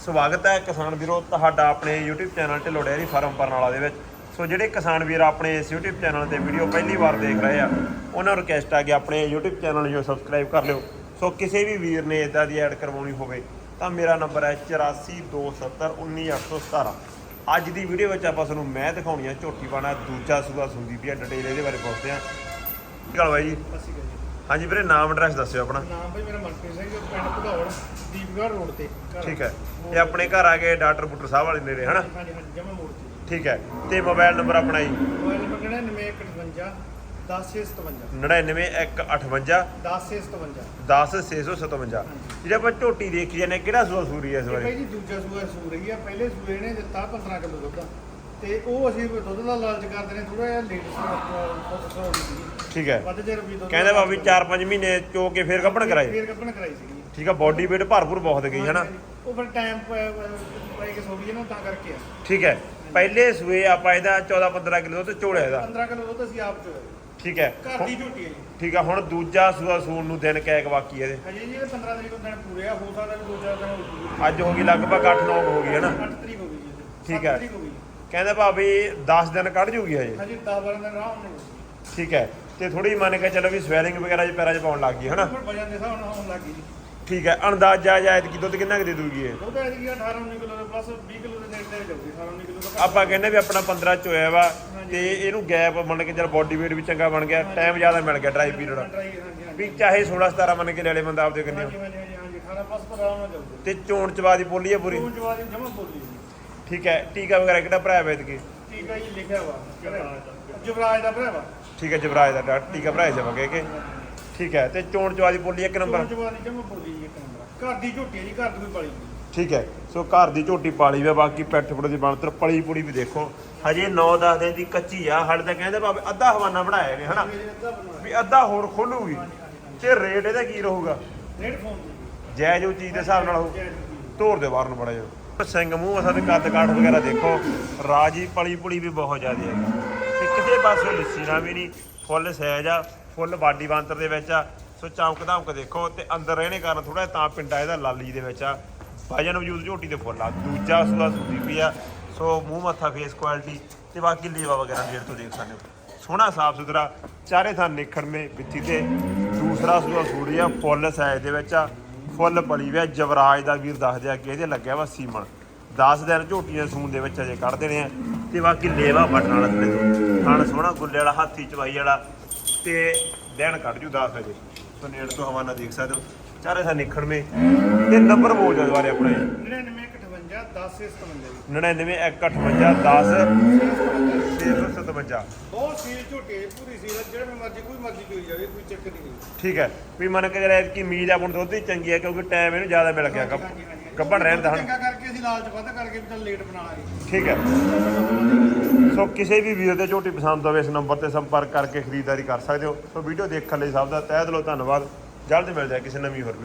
ਸਵਾਗਤ ਹੈ ਕਿਸਾਨ ਵੀਰੋ, ਤੁਹਾਡਾ ਆਪਣੇ YouTube ਚੈਨਲ 'ਤੇ ਡੇਅਰੀ ਫਾਰਮ ਬਰਨਾਲਾ ਦੇ ਵਿੱਚ। ਸੋ ਜਿਹੜੇ ਕਿਸਾਨ ਵੀਰ ਆਪਣੇ ਇਸ YouTube ਚੈਨਲ ਤੇ ਵੀਡੀਓ ਪਹਿਲੀ ਵਾਰ ਦੇਖ ਰਹੇ ਆ, ਉਹਨਾਂ ਨੂੰ ਰਿਕਵੈਸਟ ਆ ਕਿ ਆਪਣੇ YouTube ਚੈਨਲ ਨੂੰ ਸਬਸਕ੍ਰਾਈਬ ਕਰ ਲਿਓ। ਸੋ ਕਿਸੇ ਵੀ ਵੀਰ ਨੇ ਇਦਾਂ ਦੀ ਐਡ ਕਰਵਾਉਣੀ ਹੋਵੇ, ਤਾਂ ਮੇਰਾ ਨੰਬਰ ਹੈ 8427191817 ਅੱਜ ਦੀ ਵੀਡੀਓ ਵਿੱਚ ਆਪਾਂ ਤੁਹਾਨੂੰ ਮੈਂ ਦਿਖਾਉਣੀ ਆ ਝੋਟੀ ਪਾਣਾ, ਦੂਜਾ ਸੂਆ ਸੁੰਦੀ ਪਈ ਆ, ਡਿਟੇਲ ਇਹਦੇ ਬਾਰੇ ਪੁੱਛਦੇ ਆ। ਕੀ ਗੱਲ ਬਾਈ ਜੀ? ਅਸੀਂ ਜੀ। ਹਾਂਜੀ ਵੀਰੇ ਨਾਮ ਐਡਰੈਸ ਦੱਸਿਓ ਆਪਣਾ। ਨਾਮ ਭਾਈ ਮੇਰਾ ਮਨਪ੍ਰੀਤ ਸਿੰਘ ਪਿੰਡ ਭਗੌੜ ਦੀਪਗੜ੍ਹ ਰੋਡ ਤੇ ਘਰ। ਠੀਕ ਹੈ। ਇਹ ਆਪਣੇ ਘਰ ਆ ਗਏ ਡਾਕਟਰ ਬੁੱਟਰ ਸਾਹਿਬ ਵਾਲੇ ਨੇੜੇ ਹਨਾ? ਹਾਂਜੀ ਹਾਂਜੀ ਜਮਾ ਮੋੜ ਤੇ। ਠੀਕ ਹੈ। ਤੇ ਮੋਬਾਈਲ ਨੰਬਰ ਆਪਣਾ ਜੀ? ਮੋਬਾਈਲ ਨੰਬਰ ਕਿਹੜਾ 9158 10657 99158 10657 10657 ਜਿਹੜੇ ਆਪਾਂ ਝੋਟੀ ਦੇਖੀ ਜਾਂਦੇ ਕਿਹੜਾ ਸੂਆ ਸੂਰੀ ਹੈ ਇਸ ਭਾਈ ਵਾਰੀ? ਜੀ ਦੂਜਾ ਸੂਆ ਸੂ ਰਹੀ ਆ ਪਹਿਲੇ ਸੂਏ ਨੇ ਦਿੱਤਾ 15 ਕਿਲੋ ਦੁੱਧ। ਤੇ ਉਹ ਅਸੀਂ ਦੁੱਧ ਦਾ ਲਾਲਚ ਕਰਦੇ ਨੇ ਥੋੜਾ ਜਿਹਾ ਲੇਟ ਠੀਕ ਹੈ। ਵੱਧ ਜੇ ਰੁਪਏ ਦੁੱਧ ਕਹਿੰਦੇ ਬਾਬੀ 4-5 ਮਹੀਨੇ ਚੋ ਕੇ ਫੇਰ ਕੱਪਣ ਕਰਾਏ ਫੇਰ ਕੱਪਣ ਕਰਾਈ ਸੀ ਠੀਕ ਆ ਬਾਡੀ weight ਭਰਪੂਰ ਬਹੁਤ ਗਈ ਹੈ ਨਾ? ਉਹ ਫਿਰ ਟਾਈਮ ਪਾਈ ਕੇ ਸੋ ਗਈ ਨਾ ਤਾਂ ਕਰਕੇ ਆ। ਠੀਕ ਹੈ। ਪਹਿਲੇ ਸੂਏ ਆਪਾਂ ਇਹਦਾ 14-15 ਕਿਲੋ ਦੁੱਧ ਚੋਲਿਆ ਇਹਦਾ। 15 ਕਿਲੋ ਦੁੱਧ ਅਸੀਂ ਆਪ ਚੋਇਆ ਠੀਕ ਹੈ। ਘਰ ਦੀ ਝੋਟੀ ਹੈ ਜੀ। ਠੀਕ ਆ ਹੁਣ ਦੂਜਾ ਸੂਆ ਸੂਣ ਨੂੰ ਦਿਨ ਕੈਕ ਬਾਕੀ ਇਹਦੇ। ਹਜੇ ਜੀ ਇਹ 15 ਤਰੀਕ ਨੂੰ ਦਿਨ ਪੂਰੇ ਆ ਹੋ ਸਕਦਾ ਵੀ ਦੋ ਚਾਰ ਦਿਨ ਹੋ ਅੱਜ ਹੋ ਗਈ ਲਗਭਗ 8-9 ਹੋ ਗਈ ਹੈ ਨਾ? 8 ਤਰੀਕ ਹੋ ਗਈ ਜੀ। ਠੀਕ ਹੈ। ਤਰੀਕ ਹੋ ਗਈ। ਕਹਿੰਦੇ ਭਾਵੇਂ 10 ਦਿਨ ਕੱਢ ਜੂਗੀ ਹਜੇ। ਹਜੇ 10 12 ਦਿਨ ਰਾਹ ਹੋਣੇ ਠੀਕ ਹੈ। ਤੇ ਥੋੜੀ ਮੰਨ ਕੇ ਚੱਲੋ ਵੀ ਸਵੈਲਿੰਗ ਵਗੈਰਾ ਚ ਪੈਰਾਂ 'ਚ ਪਾਉਣ ਲੱਗ ਗਈ ਹਨਾ? ਪਰ ਵਜਨ ਦੇ ਹਿਸਾਬ ਨਾਲ ਹੋਣ ਲੱਗ ਗਈ ਜੀ। ਠੀਕ ਹੈ। ਅੰਦਾਜ਼ਾ ਜਾਇਦ ਕੀ ਦੁੱਧ ਕਿੰਨਾ ਕੁ ਦੇ ਦੂਗੀ ਇਹ? ਦੁੱਧ ਹੈ ਜੀ 18 19 ਕਿਲੋ ਦੇ ਪਲੱਸ 20 ਕਿਲੋ ਦੇ ਨੇੜੇ ਤੇ ਜਾਊਗੀ 18 19 ਕਿਲੋ ਦਾ ਆਪਾਂ ਕਹਿੰਦੇ ਵੀ ਆਪਣਾ 15 ਚ ਹੋਇਆ ਵਾ ਤੇ ਇਹਨੂੰ ਗੈਪ ਮੰਨ ਕੇ ਚੱਲ ਬਾਡੀ weight ਵੀ ਚੰਗਾ ਬਣ ਗਿਆ ਟਾਈਮ ਜ਼ਿਆਦਾ ਮਿਲ ਗਿਆ ਡਰਾਈ ਪੀਰੀਅਡ ਡਰਾਈ ਹਾਂਜੀ ਹਾਂਜੀ। ਵੀ ਚਾਹੇ 16 17 ਮੰਨ ਕੇ ਲੈ ਲੈ ਬੰਦਾ ਆਪਦੇ ਕਿੰਨੇ ਹਾਂਜੀ ਹਾਂਜੀ ਹਾਂਜੀ 18 ਪਲੱਸ ਪਰ ਆਉਣਾ ਜਾਊਗਾ। ਤੇ ਚੋਣ ਚਵਾ ਦੀ ਬੋਲੀ ਹੈ ਪੂਰੀ? ਤੂੰ ਜਵਾਦੀ ਜਮਾ ਬੋਲੀ ਜੀ। ਠੀਕ ਹੈ ਟੀਕਾ ਵਗੈਰਾ ਕਿਹੜਾ ਭਰਾਇਆ ਵੇਦ ਕੇ ਠੀਕ ਹੈ ਜੀ ਲਿਖਿਆ ਵਾ ਜਵਰਾਜ ਦਾ ਭਰਾਵਾ ਠੀਕ ਹੈ ਜਵਰਾਜ ਦਾ ਡਾ- ਟੀਕਾ ਭਰਾਇਆ ਜਾਵਾਂਗੇ ਕਿ? ਠੀਕ ਹੈ ਤੇ ਚੋਣ ਚਵਾ ਦੀ ਬੋਲੀ ਇੱਕ ਨੰਬਰ। ਤੂੰ ਜਵਾਦੀ ਜਮਾ ਬੋਲੀ ਇੱਕ ਨੰਬਰ। ਘਰ ਦੀ ਝੋਟੀ ਹੈ ਜੀ ਘਰ ਦੀ ਕੋਈ ਪਾਲੀ ਨਹੀਂ। ਠੀਕ ਹੈ ਸੋ ਘਰ ਦੀ ਝੋਟੀ ਪਾਲੀ ਵੇ ਬਾਕੀ ਪੈਠ ਪੁੜ ਦੀ ਬਣਤਰ ਪਲੀ ਪੁੜੀ ਵੀ ਦੇਖੋ। ਹਜੇ 9-10 ਦਿਨ ਦੀ ਕੱਚੀ ਆ ਹਾਲੇ ਤਾਂ ਕਹਿੰਦੇ ਭਾਵੇਂ ਅੱਧਾ ਹਵਾਨਾ ਬਣਾਇਆ ਨੇ ਹਨਾ? ਵੀ ਅੱਧਾ ਹੋਰ ਖੋਲੂਗੀ। ਤੇ ਰੇਟ ਇਹਦਾ ਕੀ ਰਹੂਗਾ? ਰੇਡ ਫੋਨ ਦੀ ਜੈ। ਜੋ ਚੀਜ਼ ਦੇ ਹਿਸਾਬ ਨਾਲ ਉਹ ਜੀ ਧੋਰ ਦੇ ਬਾਹਰ ਨੂੰ ਬੜਾ ਜਾ ਸਿੰਘ ਮੂੰਹ ਅਸਾਂ ਦੇ ਕੱਦ ਕਾਠ ਵਗੈਰਾ ਦੇਖੋ। ਰਾਜੀ ਪਲੀ ਪੁਲੀ ਵੀ ਬਹੁਤ ਜ਼ਿਆਦਾ ਹੈ ਤੇ ਕਿਸੇ ਪਾਸੇ ਲੱਸੀ ਨਾ ਵੀ ਨਹੀਂ ਫੁੱਲ ਸਹਿਜ ਆ, ਫੁੱਲ ਬਾਡੀ ਬਾਂਤਰ ਦੇ ਵਿੱਚ ਆ। ਸੋ ਚਮਕ ਧਮਕ ਦੇਖੋ ਤੇ ਅੰਦਰ ਰਹਿਣੇ ਕਾਰਨ ਥੋੜਾ ਤਾਂ ਪਿੰਡਾ ਇਹਦਾ ਲਾਲੀ ਦੇ ਵਿੱਚ ਆ। ਵਜਨ ਵਜੂਦ ਝੋਟੀ ਦੇ ਫੁੱਲ ਆ। ਦੂਜਾ ਸੂਆ ਸੁਦੀ ਵੀ ਆ। ਸੋ ਮੂੰਹ ਮੱਥਾ ਫੇਸ ਕੁਆਲਿਟੀ ਤੇ ਬਾਕੀ ਲੇਵਾ ਵਗੈਰਾ ਡੇਢ ਤੋਂ ਦੇਖ ਸਕਦੇ ਹੋ। ਸੋਹਣਾ ਸਾਫ਼ ਸੁਥਰਾ, ਚਾਰੇ ਥਾਂ ਨਿਖੜਵੇਂ ਵਿੱਥੀ ਤੇ ਦੂਸਰਾ ਸੂਆ ਸੂੜੀ ਆ, ਫੁੱਲ ਸਾਈਜ਼ ਦੇ ਵਿੱਚ ਆ। ਫੁੱਲ ਪਲੀ ਵਿਆ ਜਵਰਾਜ ਦਾ ਵੀਰ ਦੱਸਦੇ ਆ ਕਿ ਇਹਦੇ ਲੱਗਿਆ ਵਾ ਸੀਮਣ। 10 ਦਿਨ ਝੋਟੀਆਂ ਸੂਣ ਦੇ ਵਿੱਚ ਅਜੇ ਕੱਢ ਦੇਣੇ ਆ ਤੇ ਬਾਕੀ ਲੇਵਾ ਬਟਨ ਵਾਲਾ ਥੱਲੇ ਤੋਂ ਖਾਣ ਸੋਹਣਾ ਗੁੱਲੇ ਵਾਲਾ, ਹਾਥੀ ਚਵਾਈ ਵਾਲਾ ਤੇ ਦਿਨ ਕੱਢ ਜੂ 10 ਵਜੇ। ਸੋ ਨੇੜ ਤੋਂ ਹਵਾਨਾ ਦੇਖ ਸਕਦੇ ਹੋ। ਚਾਰੇ ਥਾਂ ਨਿਖੜਵੇਂ ਤੇ ਨੰਬਰ ਬੋਲ ਜਾ ਦੁਬਾਰੇ ਆਪਣਾ ਜੀ 9958 10 57 99 158 10 657 ਬਹੁਤ ਸੀਲ ਝੋਟੇ ਪੂਰੀ ਸੀਲ ਆ, ਜਿਹੜੇ ਮਰਜ਼ੀ ਕੋਈ ਮਰਜ਼ੀ ਚੋਈ ਜਾਵੇ ਕੋਈ ਚੱਕਰ ਨਹੀਂ ਠੀਕ ਹੈ। ਵੀ ਮੰਨ ਕੇ ਜਰਾ ਕਿ ਮੀਜ਼ ਆਪਣ ਦੁੱਧ ਹੀ ਚੰਗੀ ਹੈ ਕਿਉਂਕਿ ਟਾਈਮ ਇਹਨੂੰ ਜ਼ਿਆਦਾ ਮਿਲ ਗਿਆ ਗੱਬ- ਹਾਂਜੀ, ਹਾਂਜੀ। ਗੱਭਣ ਰਹਿਣ ਦਾ ਹਨਾ ਚੰਗਾ ਕਰਕੇ ਅਸੀਂ ਲਾਲਚ ਵੱਧ ਕਰਕੇ ਵੀ ਚੱਲ ਲੇਟ ਬਣਾ ਲਾਂਗੇ ਠੀਕ ਹੈ। ਸੋ ਕਿਸੇ ਵੀ ਵੀਰ ਦੇ ਝੋਟੀ ਪਸੰਦ ਹੋਵੇ ਇਸ ਨੰਬਰ ਤੇ ਸੰਪਰਕ ਕਰਕੇ ਖਰੀਦਦਾਰੀ ਕਰ ਸਕਦੇ ਹੋ। ਸੋ ਵੀਡੀਓ ਦੇਖਣ ਲਈ ਸਭ ਦਾ ਤਹਿ ਦਿਲੋਂ ਧੰਨਵਾਦ। ਜਲਦ ਮਿਲਦੇ ਆ ਕਿਸੇ ਨਵੀਂ ਹੋਰ